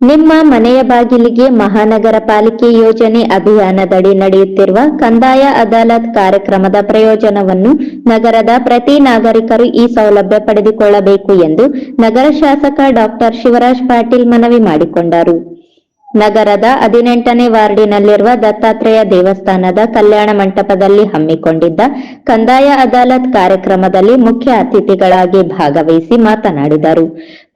ನಿಮ್ಮ ಮನೆಯ ಬಾಗಿಲಿಗೆ ಮಹಾನಗರ ಪಾಲಿಕೆ ಯೋಜನೆ ಅಭಿಯಾನದಡಿ ನಡೆಯುತ್ತಿರುವ ಕಂದಾಯ ಅದಾಲತ್ ಕಾರ್ಯಕ್ರಮದ ಪ್ರಯೋಜನವನ್ನು ನಗರದ ಪ್ರತಿ ನಾಗರಿಕರು ಈ ಸೌಲಭ್ಯ ಪಡೆದುಕೊಳ್ಳಬೇಕು ಎಂದು ನಗರ ಶಾಸಕ ಡಾಕ್ಟರ್ ಶಿವರಾಜ್ ಪಾಟೀಲ್ ಮನವಿ ಮಾಡಿಕೊಂಡರು. ನಗರದ ಹದಿನೆಂಟನೇ ವಾರ್ಡಿನಲ್ಲಿರುವ ದತ್ತಾತ್ರೇಯ ದೇವಸ್ಥಾನದ ಕಲ್ಯಾಣ ಮಂಟಪದಲ್ಲಿ ಹಮ್ಮಿಕೊಂಡಿದ್ದ ಕಂದಾಯ ಅದಾಲತ್ ಕಾರ್ಯಕ್ರಮದಲ್ಲಿ ಮುಖ್ಯ ಅತಿಥಿಗಳಾಗಿ ಭಾಗವಹಿಸಿ ಮಾತನಾಡಿದರು.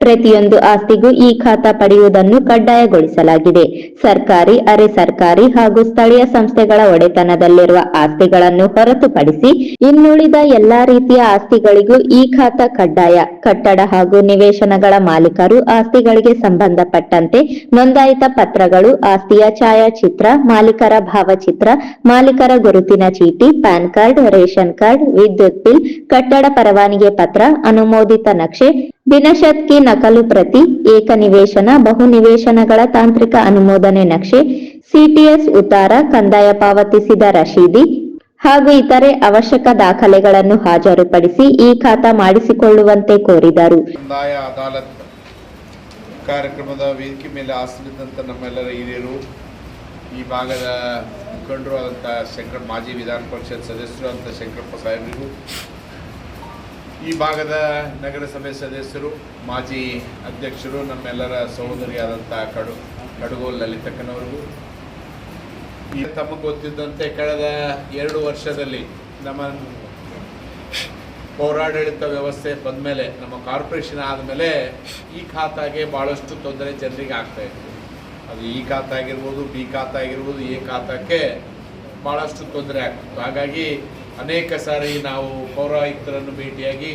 ಪ್ರತಿಯೊಂದು ಆಸ್ತಿಗೂ ಈ ಖಾತಾ ಪಡೆಯುವುದನ್ನು ಕಡ್ಡಾಯಗೊಳಿಸಲಾಗಿದೆ. ಸರ್ಕಾರಿ, ಅರೆ ಸರ್ಕಾರಿ ಹಾಗೂ ಸ್ಥಳೀಯ ಸಂಸ್ಥೆಗಳ ಒಡೆತನದಲ್ಲಿರುವ ಆಸ್ತಿಗಳನ್ನು ಹೊರತುಪಡಿಸಿ ಇನ್ನುಳಿದ ಎಲ್ಲಾ ರೀತಿಯ ಆಸ್ತಿಗಳಿಗೂ ಈ ಖಾತಾ ಕಡ್ಡಾಯ. ಕಟ್ಟಡ ಹಾಗೂ ನಿವೇಶನಗಳ ಮಾಲೀಕರು ಆಸ್ತಿಗಳಿಗೆ ಸಂಬಂಧಪಟ್ಟಂತೆ ನೋಂದಾಯಿತ ಪತ್ರಗಳು, ಆಸ್ತಿಯ ಛಾಯಾಚಿತ್ರ, ಮಾಲೀಕರ ಭಾವಚಿತ್ರ, ಮಾಲೀಕರ ಗುರುತಿನ ಚೀಟಿ, ಪ್ಯಾನ್ ಕಾರ್ಡ್, ರೇಷನ್ ಕಾರ್ಡ್, ವಿದ್ಯುತ್ ಬಿಲ್, ಕಟ್ಟಡ ಪರವಾನಿಗೆ ಪತ್ರ, ಅನುಮೋದಿತ ನಕ್ಷೆ ದಿನಶತ್ಕಿ ನಕಲು ಪ್ರತಿ ಏಕ ನಿವೇಶನ ಬಹು ನಿವೇಶನಗಳ ತಾಂತ್ರಿಕ ಅನುಮೋದನೆ ನಕ್ಷೆ, ಸಿಟಿಎಸ್ ಉತ್ತಾರ ಕಂದಾಯ ಪಾವತಿಸಿದ ರಶೀದಿ ಹಾಗೂ ಇತರೆ ಅವಶ್ಯಕ ದಾಖಲೆಗಳನ್ನು ಹಾಜರುಪಡಿಸಿ ಈ ಖಾತಾ ಮಾಡಿಸಿಕೊಳ್ಳುವಂತೆ ಕೋರಿದರು. ಕಂದಾಯ ಅದಾಲತ್ ಕಾರ್ಯಕ್ರಮದ ವೇದಿಕೆ ಮೇಲೆ ಆಸನಿದ್ದಂಥ ನಮ್ಮೆಲ್ಲರ ಹಿರಿಯರು, ಈ ಭಾಗದ ಮುಖಂಡರು ಆದಂಥ ಶಂಕರ್, ಮಾಜಿ ವಿಧಾನ ಪರಿಷತ್ ಸದಸ್ಯರು ಅಂತ ಶಂಕರಪ್ಪ ಸಾಹೇಬರಿಗೂ ಈ ಭಾಗದ ನಗರಸಭೆ ಸದಸ್ಯರು, ಮಾಜಿ ಅಧ್ಯಕ್ಷರು, ನಮ್ಮೆಲ್ಲರ ಸಹೋದರಿಯಾದಂಥ ಕಡು, ಕಡುಗೋಲ್ ಲಲಿತಕ್ಕನವರಿಗೂ. ಈ ತಮಗೆ ಗೊತ್ತಿದ್ದಂತೆ ಕಳೆದ ಎರಡು ವರ್ಷದಲ್ಲಿ ನಮ್ಮ ಪೌರಾಡಳಿತ ವ್ಯವಸ್ಥೆ ಬಂದ ಮೇಲೆ ನಮ್ಮ ಕಾರ್ಪೊರೇಷನ್ ಆದಮೇಲೆ ಈ ಖಾತಾಗೆ ಭಾಳಷ್ಟು ತೊಂದರೆ ಜನರಿಗೆ ಆಗ್ತಾ ಇತ್ತು. ಅದು ಈ ಖಾತ ಆಗಿರ್ಬೋದು, ಬಿ ಖಾತ ಆಗಿರ್ಬೋದು, ಎ ಖಾತಕ್ಕೆ ಭಾಳಷ್ಟು ತೊಂದರೆ ಆಗ್ತಿತ್ತು. ಹಾಗಾಗಿ ಅನೇಕ ಸಾರಿ ನಾವು ಪೌರಾಯುಕ್ತರನ್ನು ಭೇಟಿಯಾಗಿ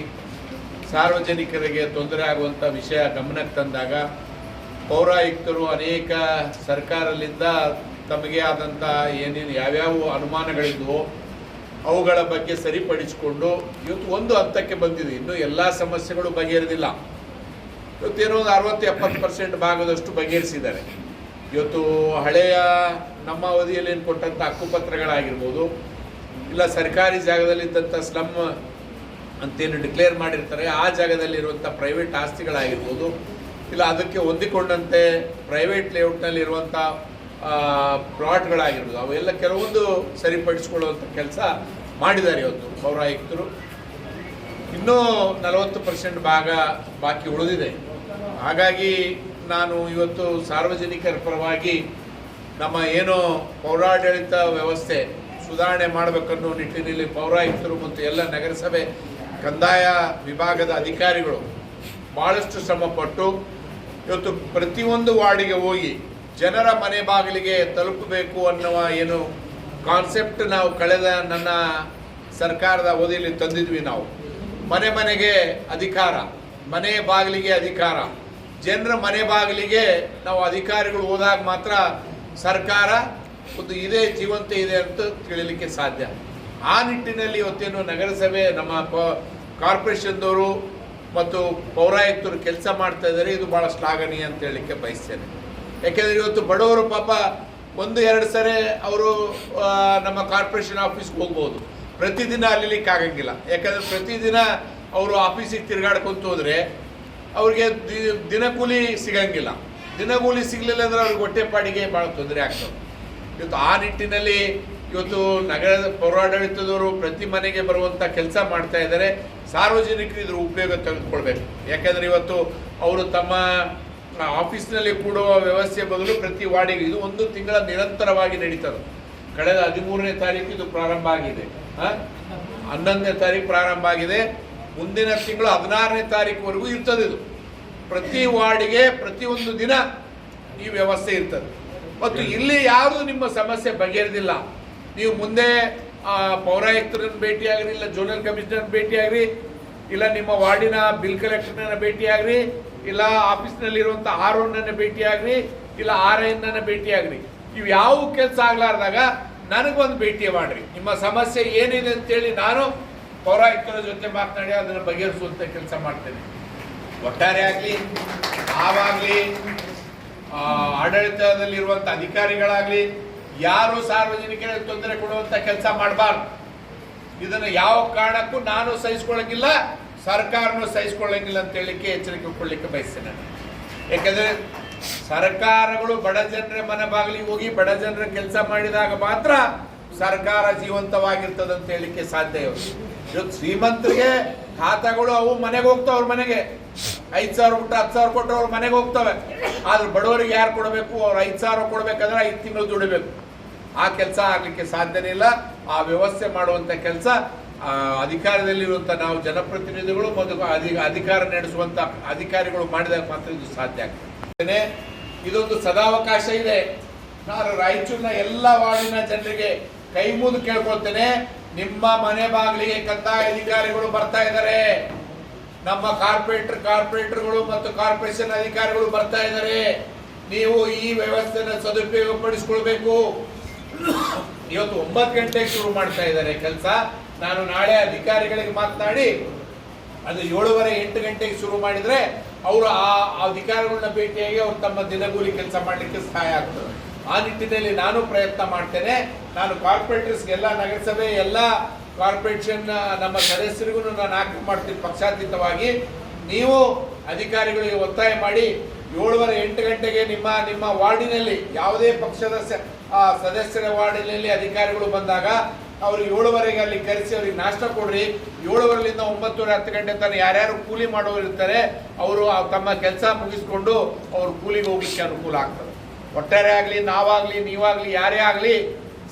ಸಾರ್ವಜನಿಕರಿಗೆ ತೊಂದರೆ ಆಗುವಂಥ ವಿಷಯ ಗಮನಕ್ಕೆ ತಂದಾಗ ಪೌರಾಯುಕ್ತರು ಅನೇಕ ಸರ್ಕಾರದಿಂದ ತಮಗೆ ಆದಂಥ ಏನೇನು ಯಾವ್ಯಾವ ಅನುಮಾನಗಳಿದ್ವೋ ಅವುಗಳ ಬಗ್ಗೆ ಸರಿಪಡಿಸಿಕೊಂಡು ಇವತ್ತು ಒಂದು ಹಂತಕ್ಕೆ ಬಂದಿದೆ. ಇನ್ನು ಎಲ್ಲ ಸಮಸ್ಯೆಗಳು ಬಗೆಹರಿದಿಲ್ಲ. ಇವತ್ತೇನೋ ಒಂದು ಅರವತ್ತು ಎಪ್ಪತ್ತು ಪರ್ಸೆಂಟ್ ಭಾಗದಷ್ಟು ಬಗೆಹರಿಸಿದ್ದಾರೆ. ಇವತ್ತು ಹಳೆಯ ನಮ್ಮ ಅವಧಿಯಲ್ಲಿ ಏನು ಕೊಟ್ಟಂಥ ಹಕ್ಕುಪತ್ರಗಳಾಗಿರ್ಬೋದು ಇಲ್ಲ, ಸರ್ಕಾರಿ ಜಾಗದಲ್ಲಿದ್ದಂಥ ಸ್ಲಮ್ ಅಂತೇನು ಡಿಕ್ಲೇರ್ ಮಾಡಿರ್ತಾರೆ, ಆ ಜಾಗದಲ್ಲಿರುವಂಥ ಪ್ರೈವೇಟ್ ಆಸ್ತಿಗಳಾಗಿರ್ಬೋದು, ಇಲ್ಲ ಅದಕ್ಕೆ ಹೊಂದಿಕೊಂಡಂತೆ ಪ್ರೈವೇಟ್ ಲೇಔಟ್ನಲ್ಲಿರುವಂಥ ಪ್ಲಾಟ್ಗಳಾಗಿರ್ಬೋದು ಅವೆಲ್ಲ ಕೆಲವೊಂದು ಸರಿಪಡಿಸ್ಕೊಳ್ಳುವಂಥ ಕೆಲಸ ಮಾಡಿದ್ದಾರೆ ಇವತ್ತು ಪೌರಾಯುಕ್ತರು. ಇನ್ನೂ ನಲವತ್ತು ಪರ್ಸೆಂಟ್ ಭಾಗ ಬಾಕಿ ಉಳಿದಿದೆ. ಹಾಗಾಗಿ ನಾನು ಇವತ್ತು ಸಾರ್ವಜನಿಕರ ಪರವಾಗಿ ನಮ್ಮ ಏನು ಪೌರಾಡಳಿತ ವ್ಯವಸ್ಥೆ ಸುಧಾರಣೆ ಮಾಡಬೇಕನ್ನೋ ನಿಟ್ಟಿನಲ್ಲಿ ಪೌರಾಯುಕ್ತರು ಮತ್ತು ಎಲ್ಲ ನಗರಸಭೆ, ಕಂದಾಯ ವಿಭಾಗದ ಅಧಿಕಾರಿಗಳು ಭಾಳಷ್ಟು ಶ್ರಮಪಟ್ಟು ಇವತ್ತು ಪ್ರತಿಯೊಂದು ವಾರ್ಡಿಗೆ ಹೋಗಿ ಜನರ ಮನೆ ಬಾಗಿಲಿಗೆ ತಲುಪಬೇಕು ಅನ್ನುವ ಏನು ಕಾನ್ಸೆಪ್ಟ್ ನಾವು ಕಳೆದ ನನ್ನ ಸರ್ಕಾರದ ಅವಧಿಯಲ್ಲಿ ತಂದಿದ್ವಿ ನಾವು. ಮನೆ ಮನೆಗೆ ಅಧಿಕಾರ, ಮನೆ ಬಾಗಿಲಿಗೆ ಅಧಿಕಾರ, ಜನರ ಮನೆ ಬಾಗಿಲಿಗೆ ನಾವು ಅಧಿಕಾರಿಗಳು ಹೋದಾಗ ಮಾತ್ರ ಸರ್ಕಾರ ಒಂದು ಇದೆ, ಜೀವಂತ ಇದೆ ಅಂತ ತಿಳಿಲಿಕ್ಕೆ ಸಾಧ್ಯ. ಆ ನಿಟ್ಟಿನಲ್ಲಿ ಇವತ್ತೇನು ನಗರಸಭೆ, ನಮ್ಮ ಕಾರ್ಪೊರೇಷನ್ದವರು ಮತ್ತು ಪೌರಾಯುಕ್ತರು ಕೆಲಸ ಮಾಡ್ತಾ ಇದ್ದಾರೆ. ಇದು ಭಾಳ ಶ್ಲಾಘನೀಯ ಅಂತ ಹೇಳಲಿಕ್ಕೆ ಬಯಸ್ತೇನೆ. ಯಾಕೆಂದರೆ ಇವತ್ತು ಬಡವರು ಪಾಪ ಒಂದು, ಎರಡು ಸರಿ ಅವರು ನಮ್ಮ ಕಾರ್ಪೊರೇಷನ್ ಆಫೀಸ್ಗೆ ಹೋಗ್ಬೋದು. ಪ್ರತಿದಿನ ಅಲ್ಲಿಲಿಕ್ಕೆ ಆಗಂಗಿಲ್ಲ. ಯಾಕಂದರೆ ಪ್ರತಿದಿನ ಅವರು ಆಫೀಸಿಗೆ ತಿರುಗಾಡ್ಕೊಂತ ಹೋದರೆ ಅವ್ರಿಗೆ ದಿನಕೂಲಿ ಸಿಗಂಗಿಲ್ಲ. ದಿನಗೂಲಿ ಸಿಗಲಿಲ್ಲ ಅಂದ್ರೆ ಅವ್ರಿಗೆ ಹೊಟ್ಟೆಪಾಡಿಗೆ ಭಾಳ ತೊಂದರೆ ಆಗ್ತದೆ. ಇವತ್ತು ಆ ನಿಟ್ಟಿನಲ್ಲಿ ಇವತ್ತು ನಗರದ ಪೌರಾಡಳಿತದವರು ಪ್ರತಿ ಮನೆಗೆ ಬರುವಂಥ ಕೆಲಸ ಮಾಡ್ತಾ ಇದ್ದಾರೆ. ಸಾರ್ವಜನಿಕರು ಇದ್ರ ಉಪಯೋಗ ತೆಗೆದುಕೊಳ್ಬೇಕು. ಯಾಕೆಂದರೆ ಇವತ್ತು ಅವರು ತಮ್ಮ ಆಫೀಸ್ನಲ್ಲಿ ಕೂಡುವ ವ್ಯವಸ್ಥೆ ಬದಲು ಪ್ರತಿ ವಾರ್ಡಿಗೆ ಇದು ಒಂದು ತಿಂಗಳ ನಿರಂತರವಾಗಿ ನಡೀತದೆ. ಕಳೆದ ಹದಿಮೂರನೇ ತಾರೀಕು ಇದು ಪ್ರಾರಂಭ ಆಗಿದೆ. ಹಾಂ ಹನ್ನೊಂದನೇ ತಾರೀಕು ಪ್ರಾರಂಭ ಆಗಿದೆ. ಮುಂದಿನ ತಿಂಗಳು ಹದಿನಾರನೇ ತಾರೀಕುವರೆಗೂ ಇರ್ತದೆ ಇದು. ಪ್ರತಿ ವಾರ್ಡಿಗೆ ಪ್ರತಿಯೊಂದು ದಿನ ಈ ವ್ಯವಸ್ಥೆ ಇರ್ತದೆ. ಮತ್ತು ಇಲ್ಲಿ ಯಾರು ನಿಮ್ಮ ಸಮಸ್ಯೆ ಬಗೆಹರಿದಿಲ್ಲ. ನೀವು ಮುಂದೆ ಪೌರಾಯುಕ್ತರನ್ನ ಭೇಟಿಯಾಗ್ರಿ, ಇಲ್ಲ ಜೋನಲ್ ಕಮಿಷನರ್ ಭೇಟಿಯಾಗ್ರಿ, ಇಲ್ಲ ನಿಮ್ಮ ವಾರ್ಡಿನ ಬಿಲ್ ಕಲೆಕ್ಟರ್ನ ಭೇಟಿಯಾಗ್ರಿ, ಇಲ್ಲ ಆಫೀಸ್ನಲ್ಲಿರುವಂಥ ಆರ್ ಒನ್ನ ಭೇಟಿಯಾಗ್ರಿ, ಇಲ್ಲ ಆರ್ ಭೇಟಿ ಭೇಟಿಯಾಗ್ರಿ. ನೀವು ಯಾವ ಕೆಲಸ ಆಗ್ಲಾರ್ದಾಗ ನನಗೊಂದು ಭೇಟಿ ಮಾಡ್ರಿ. ನಿಮ್ಮ ಸಮಸ್ಯೆ ಏನಿದೆ ಅಂತೇಳಿ ನಾನು ಪೌರಾಯುಕ್ತರ ಜೊತೆ ಮಾತನಾಡಿ ಅದನ್ನು ಬಗೆಹರಿಸುವಂಥ ಕೆಲಸ ಮಾಡ್ತೇನೆ. ಒಟ್ಟಾರೆ ಆಗಲಿ ನಾವಾಗಲಿ ಆಡಳಿತದಲ್ಲಿರುವಂಥ ಅಧಿಕಾರಿಗಳಾಗಲಿ, ಯಾರು ಸಾರ್ವಜನಿಕರಿಗೆ ತೊಂದರೆ ಕೊಡುವಂಥ ಕೆಲಸ ಮಾಡಬಾರ್ದು. ಇದನ್ನು ಯಾವ ಕಾರಣಕ್ಕೂ ನಾನು ಸಹಿಸ್ಕೊಳ್ಳೋಂಗಿಲ್ಲ, ಸರ್ಕಾರನೂ ಸಹಿಸ್ಕೊಳ್ಳೋಂಗಿಲ್ಲ ಅಂತ ಹೇಳಲಿಕ್ಕೆ ಎಚ್ಚರಿಕೆ ಕೊಡಲಿಕ್ಕೆ ಬಯಸ್ತೇನೆ ಯಾಕಂದ್ರೆ ಸರ್ಕಾರಗಳು ಬಡ ಜನರ ಮನೆ ಬಾಗಿಲಿಗೆ ಹೋಗಿ ಬಡ ಜನರ ಕೆಲಸ ಮಾಡಿದಾಗ ಮಾತ್ರ ಸರ್ಕಾರ ಜೀವಂತವಾಗಿರ್ತದೆ ಅಂತ ಹೇಳಲಿಕ್ಕೆ ಸಾಧ್ಯ ಇವತ್ತು ಶ್ರೀಮಂತರಿಗೆ ಖಾತಾಗಳು ಅವು ಮನೆಗೆ ಹೋಗ್ತಾವ ಅವ್ರ ಮನೆಗೆ. ಐದು ಸಾವಿರ ಬಿಟ್ಟು ಹತ್ತು ಸಾವಿರ ಕೊಟ್ಟರೆ ಅವ್ರ ಮನೆಗೆ ಹೋಗ್ತವೆ. ಆದ್ರೆ ಬಡವರಿಗೆ ಯಾರು ಕೊಡಬೇಕು? ಅವ್ರು ಐದು ಸಾವಿರ ಕೊಡ್ಬೇಕಂದ್ರೆ ಐದು ತಿಂಗಳು ದುಡಿಬೇಕು. ಆ ಕೆಲಸ ಆಗ್ಲಿಕ್ಕೆ ಸಾಧ್ಯನೇ ಇಲ್ಲ. ಆ ವ್ಯವಸ್ಥೆ ಮಾಡುವಂತ ಕೆಲಸ ಅಧಿಕಾರದಲ್ಲಿರುವಂತ ನಾವು ಜನಪ್ರತಿನಿಧಿಗಳು ಮತ್ತು ಅಧಿ, ಅಧಿಕಾರ ನಡೆಸುವಂತ ಅಧಿಕಾರಿಗಳು ಮಾಡಿದಾಗ ಮಾತ್ರ ಇದು ಸಾಧ್ಯ ಆಗ್ತದೆ. ಇದೊಂದು ಸದಾವಕಾಶ ಇದೆ. ನಾನು ರಾಯಚೂರಿನ ಎಲ್ಲ ವಾರ್ಡಿನ ಜನರಿಗೆ ಕೈ ಮುಗಿದು ಕೇಳ್ಕೊಳ್ತೇನೆ. ನಿಮ್ಮ ಮನೆ ಬಾಗಿಲಿಗೆ ಕಂದಾಯ ಅಧಿಕಾರಿಗಳು ಬರ್ತಾ ಇದ್ದಾರೆ. ನಮ್ಮ ಕಾರ್ಪೊರೇಟರ್, ಕಾರ್ಪೊರೇಟರ್ಗಳು ಮತ್ತು ಕಾರ್ಪೊರೇಷನ್ ಅಧಿಕಾರಿಗಳು ಬರ್ತಾ ಇದ್ದಾರೆ. ನೀವು ಈ ವ್ಯವಸ್ಥೆನ ಸದುಪಯೋಗ ಪಡಿಸ್ಕೊಳ್ಬೇಕು ಇವತ್ತು ಒಂಬತ್ತು ಗಂಟೆಗೆ ಶುರು ಮಾಡ್ತಾ ಇದ್ದಾರೆ ಕೆಲಸ. ನಾನು ನಾಳೆ ಅಧಿಕಾರಿಗಳಿಗೆ ಮಾತನಾಡಿ, ಅದು ಏಳುವರೆ ಎಂಟು ಗಂಟೆಗೆ ಶುರು ಮಾಡಿದ್ರೆ, ಅವರು ಆ ಅಧಿಕಾರಿಗಳನ್ನ ಭೇಟಿಯಾಗಿ ಅವ್ರು ತಮ್ಮ ದಿನಗೂಲಿ ಕೆಲಸ ಮಾಡಲಿಕ್ಕೆ ಸಹಾಯ ಆಗ್ತದೆ. ಆ ನಿಟ್ಟಿನಲ್ಲಿ ನಾನು ಪ್ರಯತ್ನ ಮಾಡ್ತೇನೆ. ನಾನು ಕಾರ್ಪೊರೇಟರ್ಸ್ಗೆಲ್ಲ ನಗರಸಭೆ ಎಲ್ಲ ಕಾರ್ಪೊರೇಷನ್, ನಮ್ಮ ಸದಸ್ಯರಿಗೂ ನಾನು ಆಜ್ಞೆ ಮಾಡ್ತೀನಿ ಪಕ್ಷಾತೀತವಾಗಿ. ನೀವು ಅಧಿಕಾರಿಗಳಿಗೆ ಒತ್ತಾಯ ಮಾಡಿ, ಏಳುವರೆ ಎಂಟು ಗಂಟೆಗೆ ನಿಮ್ಮ ನಿಮ್ಮ ವಾರ್ಡಿನಲ್ಲಿ, ಯಾವುದೇ ಪಕ್ಷದ ಸದಸ್ಯರ ವಾರ್ಡಿನಲ್ಲಿ ಅಧಿಕಾರಿಗಳು ಬಂದಾಗ ಅವರು ಏಳುವರೆಗೆ ಅಲ್ಲಿ ಕರೆಸಿ ಅವ್ರಿಗೆ ನಾಷ್ಟ ಕೊಡ್ರಿ. ಏಳುವರೆಲಿಂದ ಒಂಬತ್ತುವರೆ ಹತ್ತು ಗಂಟೆ ತನಕ ಯಾರ್ಯಾರು ಕೂಲಿ ಮಾಡೋರು ಇರ್ತಾರೆ, ಅವರು ತಮ್ಮ ಕೆಲಸ ಮುಗಿಸ್ಕೊಂಡು ಅವರು ಕೂಲಿಗೆ ಹೋಗ್ಲಿಕ್ಕೆ ಅನುಕೂಲ ಆಗ್ತದೆ. ಒಟ್ಟಾರೆ ಆಗಲಿ, ನಾವಾಗಲಿ, ನೀವಾಗಲಿ, ಯಾರೇ ಆಗಲಿ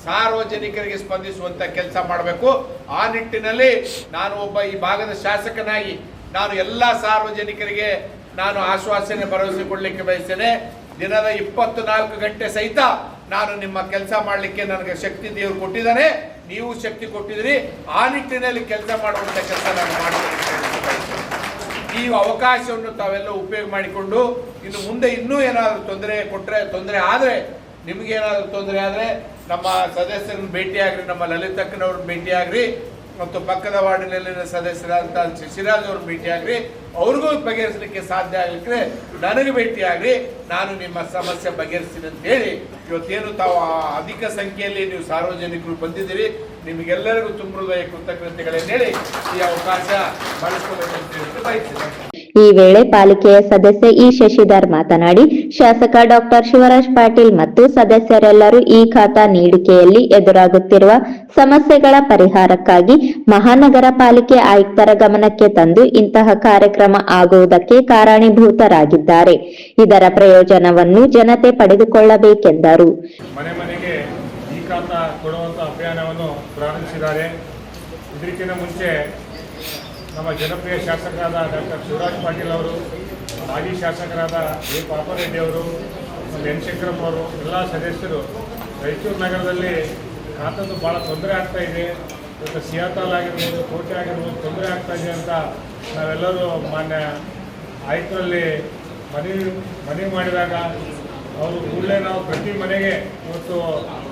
ಸಾರ್ವಜನಿಕರಿಗೆ ಸ್ಪಂದಿಸುವಂತ ಕೆಲಸ ಮಾಡಬೇಕು. ಆ ನಿಟ್ಟಿನಲ್ಲಿ ನಾನು ಒಬ್ಬ ಈ ಭಾಗದ ಶಾಸಕನಾಗಿ ನಾನು ಎಲ್ಲ ಸಾರ್ವಜನಿಕರಿಗೆ ನಾನು ಆಶ್ವಾಸನೆ ಭರವಸೆ ಕೊಡಲಿಕ್ಕೆ ಬಯಸ್ತೇನೆ. ದಿನದ ಇಪ್ಪತ್ತು ನಾಲ್ಕು ಗಂಟೆ ಸಹಿತ ನಾನು ನಿಮ್ಮ ಕೆಲಸ ಮಾಡಲಿಕ್ಕೆ ನನಗೆ ಶಕ್ತಿ ದೇವರು ಕೊಟ್ಟಿದ್ದಾನೆ. ನೀವು ಶಕ್ತಿ ಕೊಟ್ಟಿದ್ದೀರಿ. ಆ ನಿಟ್ಟಿನಲ್ಲಿ ಕೆಲಸ ಮಾಡುವಂತ ಕೆಲಸ ನಾನು ಬಯಸ್ತೇನೆ. ಈ ಅವಕಾಶವನ್ನು ತಾವೆಲ್ಲ ಉಪಯೋಗ ಮಾಡಿಕೊಂಡು ಇನ್ನು ಮುಂದೆ ಇನ್ನೂ ಏನಾದರೂ ತೊಂದರೆ ಕೊಟ್ಟರೆ ತೊಂದರೆ ಆದರೆ ನಿಮಗೇನಾದರೂ ತೊಂದರೆ ಆದರೆ ನಮ್ಮ ಸದಸ್ಯರನ್ನು ಭೇಟಿಯಾಗ್ರಿ, ನಮ್ಮ ಲಲಿತಕ್ಕನವ್ರನ್ನ ಭೇಟಿಯಾಗ್ರಿ, ಮತ್ತು ಪಕ್ಕದ ವಾರ್ಡಿನಲ್ಲಿನ ಸದಸ್ಯರಾದಂಥ ಶಶಿರಾಜ್ ಅವ್ರನ್ನ ಭೇಟಿಯಾಗ್ರಿ, ಅವ್ರಿಗೂ ಬಗೆಹರಿಸಲಿಕ್ಕೆ ಸಾಧ್ಯ ಆಗಲಿಕ್ಕೆ ನನಗೆ ಭೇಟಿಯಾಗ್ರಿ, ನಾನು ನಿಮ್ಮ ಸಮಸ್ಯೆ ಬಗೆಹರಿಸ್ತೀನಿ ಅಂತ ಹೇಳಿ. ಇವತ್ತೇನು ತಾವು ಅಧಿಕ ಸಂಖ್ಯೆಯಲ್ಲಿ ನೀವು ಸಾರ್ವಜನಿಕರು ಬಂದಿದ್ದೀರಿ ನಿಮಗೆಲ್ಲರಿಗೂ ತುಂಬ ಹೃದಯ ಕೃತಜ್ಞತೆಗಳನ್ನ ಹೇಳಿ ಈ ಅವಕಾಶ ಬಳಸಿಕೊಳ್ಳಬೇಕು ಬಯಸಿದೆ ಈ ವೇಳೆ ಪಾಲಿಕೆಯ ಸದಸ್ಯ ಇ ಶಶಿಧರ್ ಮಾತನಾಡಿ ಶಾಸಕ ಡಾಕ್ಟರ್ ಶಿವರಾಜ್ ಪಾಟೀಲ್ ಮತ್ತು ಸದಸ್ಯರೆಲ್ಲರೂ ಈ ಖಾತಾ ನೀಡಿಕೆಯಲ್ಲಿ ಎದುರಾಗುತ್ತಿರುವ ಸಮಸ್ಯೆಗಳ ಪರಿಹಾರಕ್ಕಾಗಿ ಮಹಾನಗರ ಪಾಲಿಕೆ ಆಯುಕ್ತರ ಗಮನಕ್ಕೆ ತಂದು ಇಂತಹ ಕಾರ್ಯಕ್ರಮ ಆಗುವುದಕ್ಕೆ ಕಾರಣೀಭೂತರಾಗಿದ್ದಾರೆ. ಇದರ ಪ್ರಯೋಜನವನ್ನು ಜನತೆ ಪಡೆದುಕೊಳ್ಳಬೇಕೆಂದರು. ಮನೆ ಮನೆಗೆ ಈ ಖಾತಾ ಕೊಡುವಂತಹ ಅಭಿಯಾನವನ್ನು ಪ್ರಾರಂಭಿಸಿದ್ದಾರೆ ಇದಕ್ಕಿಂತ ಮುಂಚೆ ನಮ್ಮ ಜನಪ್ರಿಯ ಶಾಸಕರಾದ ಡಾಕ್ಟರ್ ಶಿವರಾಜ್ ಪಾಟೀಲ್ ಅವರು, ಮಾಜಿ ಶಾಸಕರಾದ ಎ. ಪಾಪರೆಡ್ಡಿ ಅವರು ಎನ್ ಶಂಕರಪ್ಪ ಅವರು, ಎಲ್ಲ ಸದಸ್ಯರು ರಾಯಚೂರು ನಗರದಲ್ಲಿ ಖಾತದ್ದು ಭಾಳ ತೊಂದರೆ ಆಗ್ತಾ ಇದೆ. ಇವತ್ತು ಸಿಯಾತಾಲ್ ಆಗಿರ್ಬೋದು, ಕೋಟೆ ಆಗಿರ್ಬೋದು ತೊಂದರೆ ಆಗ್ತಾ ಇದೆ ಅಂತ ನಾವೆಲ್ಲರೂ ಮಾನ್ಯ ಆಯುಕ್ತರಲ್ಲಿ ಮನವಿ ಮನವಿ ಮಾಡಿದಾಗ ಅವರು ಕೂಡಲೇ ನಾವು ಪ್ರತಿ ಮನೆಗೆ ಇವತ್ತು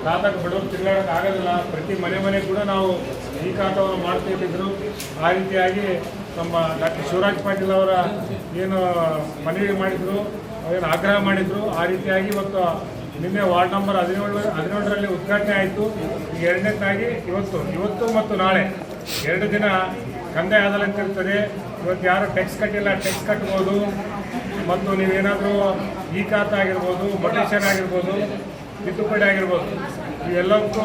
ಖಾತಾಕ್ಕೆ ಬಡವರು ತಿರುಗಾಡಕ್ಕೆ ಆಗೋದಿಲ್ಲ ಪ್ರತಿ ಮನೆ ಮನೆ ಕೂಡ ನಾವು ಈ ಖಾತಾವನ್ನು ಮಾಡ್ತಿದ್ರು ಆ ರೀತಿಯಾಗಿ ನಮ್ಮ ಡಾಕ್ಟರ್ ಶಿವರಾಜ್ ಪಾಟೀಲ್ ಅವರ ಏನು ಮನವಿ ಮಾಡಿದರು ಏನು ಆಗ್ರಹ ಮಾಡಿದರು. ಆ ರೀತಿಯಾಗಿ ಇವತ್ತು ನಿನ್ನೆ ವಾರ್ಡ್ ನಂಬರ್ ಹದಿನೇಳು, ಹದಿನೇಳರಲ್ಲಿ ಉದ್ಘಾಟನೆ ಆಯಿತು. ಈಗ ಎರಡನೇದಾಗಿ ಇವತ್ತು ಇವತ್ತು ಮತ್ತು ನಾಳೆ. ಎರಡು ದಿನ ಕಂದಾಯ ಆದಲಂತಿರ್ತದೆ ಇವತ್ತು ಯಾರು ಟ್ಯಾಕ್ಸ್ ಕಟ್ಟಿಲ್ಲ ಟ್ಯಾಕ್ಸ್ ಕಟ್ಬೋದು. ಮತ್ತು ನೀವೇನಾದರೂ ಈ ಖಾತ ಆಗಿರ್ಬೋದು ಮೊಟೇಷನ್ ಆಗಿರ್ಬೋದು. ತಿದ್ದುಪಡಿ ಆಗಿರ್ಬೋದು. ಇವೆಲ್ಲಕ್ಕೂ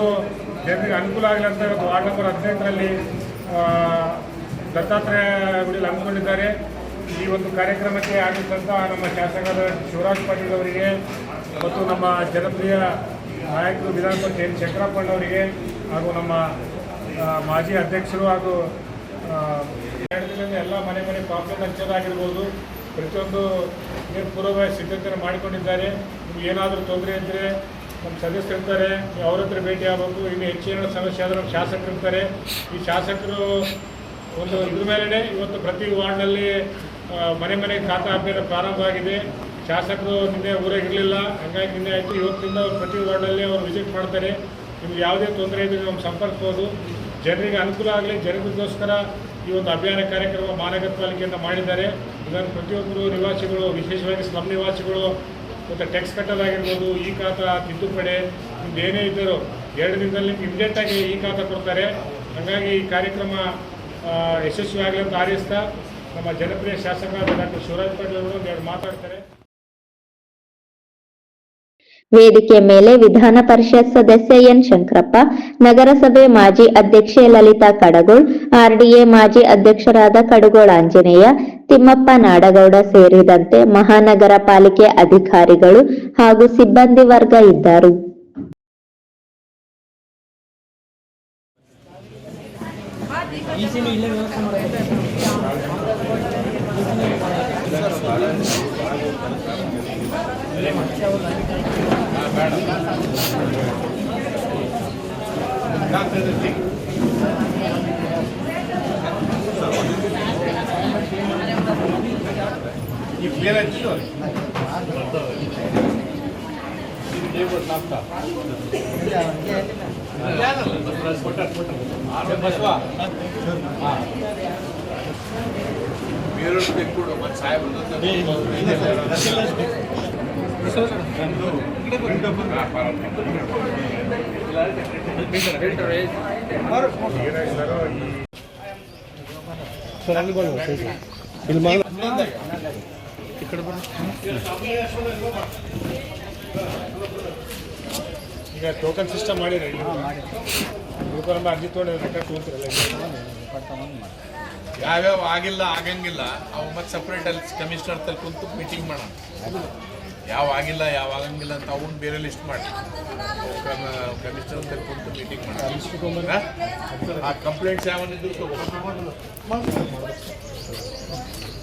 ಜನರಿಗೆ ಅನುಕೂಲ ಆಗಲಿ ಅಂತ ಇವತ್ತು ವಾರ್ಡ್ ನಂಬರ್ ಹದಿನೆಂಟರಲ್ಲಿ ದತ್ತಾತ್ರೇಯ ಗುಡಿಯಲ್ಲಿ ಹಮ್ಮಿಕೊಂಡಿದ್ದಾರೆ. ಈ ಒಂದು ಕಾರ್ಯಕ್ರಮಕ್ಕೆ ಆಗಿದ್ದಂಥ ನಮ್ಮ ಶಾಸಕರಾದ ಶಿವರಾಜ್ ಪಾಟೀಲ್ ಅವರಿಗೆ ಮತ್ತು ನಮ್ಮ ಜನಪ್ರಿಯ ನಾಯಕರು ವಿಧಾನಸಭೆ ಎನ್ ಶಂಕರಪ್ಪಣ್ಣವರಿಗೆ ಹಾಗೂ ನಮ್ಮ ಮಾಜಿ ಅಧ್ಯಕ್ಷರು ಹಾಗೂ ಎಲ್ಲ ಮನೆ ಮನೆ ಪಾಂಪ್ಲೆಟ್ ಹಂಚೋದಾಗಿರ್ಬೋದು ಪ್ರತಿಯೊಂದು ಪೂರ್ವ ಸಿದ್ಧತೆಯನ್ನು ಮಾಡಿಕೊಂಡಿದ್ದಾರೆ. ಏನಾದರೂ ತೊಂದರೆ ಇದ್ದರೆ ನಮ್ಮ ಸದಸ್ಯರು ಇರ್ತಾರೆ, ಅವ್ರ ಹತ್ರ ಭೇಟಿ ಆಗಬೇಕು. ಇನ್ನು ಹೆಚ್ಚಿನ ಸಮಸ್ಯೆ ಆದರೆ ನಮ್ಮ ಶಾಸಕರು ಇರ್ತಾರೆ. ಈ ಶಾಸಕರು ಒಂದು ಇದ್ರ ಮೇಲೇ ಇವತ್ತು ಪ್ರತಿ ವಾರ್ಡ್ನಲ್ಲಿ ಮನೆ ಮನೆ ಖಾತಾ ಅಭಿಯಾನ ಪ್ರಾರಂಭ ಆಗಿದೆ. ಶಾಸಕರು ನಿನ್ನೆ ಊರಾಗಿರಲಿಲ್ಲ ಹಂಗಾಗಿ ನಿನ್ನೆ ಆಯಿತು. ಇವತ್ತಿಂದ ಅವ್ರು ಪ್ರತಿ ವಾರ್ಡಲ್ಲಿ ಅವ್ರು ವಿಸಿಟ್ ಮಾಡ್ತಾರೆ. ನಿಮ್ಗೆ ಯಾವುದೇ ತೊಂದರೆ ಇದ್ದರೆ ನಮ್ಮ ಸಂಪರ್ಕಿಸ್ಬೋದು. ಜನರಿಗೆ ಅನುಕೂಲ ಆಗಲಿ. ಜನರಿಗೋಸ್ಕರ ಈ ಒಂದು ಅಭಿಯಾನ ಕಾರ್ಯಕ್ರಮ ಮಾನಗರ ಪಾಲಿಕೆಯಿಂದ ಮಾಡಿದ್ದಾರೆ. ಇದನ್ನು ಪ್ರತಿಯೊಬ್ಬರು ನಿವಾಸಿಗಳು, ವಿಶೇಷವಾಗಿ ಸ್ಲಮ್ ನಿವಾಸಿಗಳು ಮತ್ತು ಟ್ಯಾಕ್ಸ್ ಕಟ್ಟೋದಾಗಿರ್ಬೋದು ಈ ಖಾತಾ ತಿದ್ದುಪಡೆ ಏನೇ ಇದ್ದರೂ ಎರಡು ದಿನದಲ್ಲಿ ಇಮಿಡಿಯೇಟಾಗಿ ಈ ಖಾತಾ ಕೊಡ್ತಾರೆ. ಹಾಗಾಗಿ ಈ ಕಾರ್ಯಕ್ರಮ ಯಶಸ್ವಿಯಾಗಲಿ ಅಂತ ಆರಿಸ್ತಾ ನಮ್ಮ ಜನಪ್ರಿಯ ಶಾಸಕ ಡಾಕ್ಟರ್ ಶಿವರಾಜ್ ಪಾಟೀಲ್ ಅವರು ಎರಡು ಮಾತಾಡ್ತಾರೆ. ವೇದಿಕೆ ಮೇಲೆ ವಿಧಾನ ಪರಿಷತ್ ಸದಸ್ಯ ಎನ್ ಶಂಕರಪ್ಪ, ನಗರಸಭೆ ಮಾಜಿ ಅಧ್ಯಕ್ಷೆ ಲಲಿತಾ ಕಡಗೋಳ್, ಆರ್ಡಿಎ ಮಾಜಿ ಅಧ್ಯಕ್ಷರಾದ ಕಡಗೋಳ್ ಆಂಜನೇಯ, ತಿಮ್ಮಪ್ಪ ನಾಡಗೌಡ ಸೇರಿದಂತೆ ಮಹಾನಗರ ಪಾಲಿಕೆ ಅಧಿಕಾರಿಗಳು ಹಾಗೂ ಸಿಬ್ಬಂದಿ ವರ್ಗ ಇದ್ದರು. ಕ್ಲಿಯರ್ ಆಯ್ತು మీరు కూడా మన ಏನಾಗಿದ್ದಾರೋ ಈ ಈಗ ಟೋಕನ್ ಸಿಸ್ಟಮ್ ಮಾಡಿರಿ ಉಳ್ಕೊಂಡ್ ಅರ್ಜಿ ತೊಗೊಂಡು ರೆಕಾರ್ಡ್ ತೊಗೊಂತಿರಲ್ಲ ಯಾವ್ಯಾವ ಆಗಿಲ್ಲ ಆಗಂಗಿಲ್ಲ. ಅವು ಮತ್ತೆ ಸಪ್ರೇಟ್ ಅಲ್ಲಿ ಕಮಿಷನರ್ ತಲೆ ಕುಂತು ಮೀಟಿಂಗ್ ಮಾಡೋಣ. ಯಾವ ಆಗಿಲ್ಲ ಯಾವ ಆಗಂಗಿಲ್ಲ ಅಂತ ಅವನ್ನ ಬೇರೆ ಲಿಸ್ಟ್ ಮಾಡಿ. ಕಮಿಷನರ್ ತಲೆ ಕುಂತು ಮೀಟಿಂಗ್ ಮಾಡೋಣ. ಆ ಕಂಪ್ಲೇಂಟ್ಸ್ ಯಾವನಿದ್ರು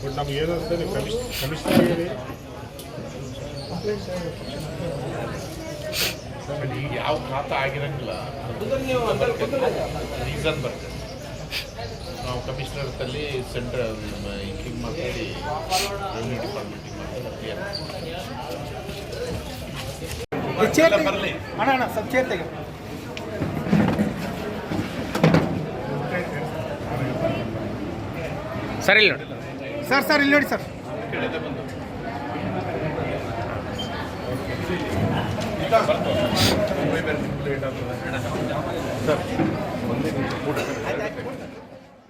ಬಟ್ ನಮ್ಗೆ ಏನು ಕಮಿಷನರ್ ಈಗ ಯಾವ ಖಾತಾ ಆಗಿರಂಗಿಲ್ಲ. ರೀಸನ್ ಬರ್ತದೆ. ನಾವು ಕಮಿಷನರ್ ಅಲ್ಲಿ ಸೆಂಟ್ರ ಹಿಂಗೆ ಮಾತಾಡಿ ರೆವಿನ್ಯೂ ಡಿಪಾರ್ಟ್ಮೆಂಟಿಗೆ ಮಾತಾಡಿ ಬರಲಿ ಅಣ್ಣ ಅಣ್ಣ ಸರ್ ಇಲ್ಲಿ ನೋಡಿ. ಸರ್ ಸರ್ ಇಲ್ಲಿ ನೋಡಿ ಸರ್. ಕಡೆಯಿಂದ ಬಂದು ನಿಮಿಷ ಆಗ್ತದೆ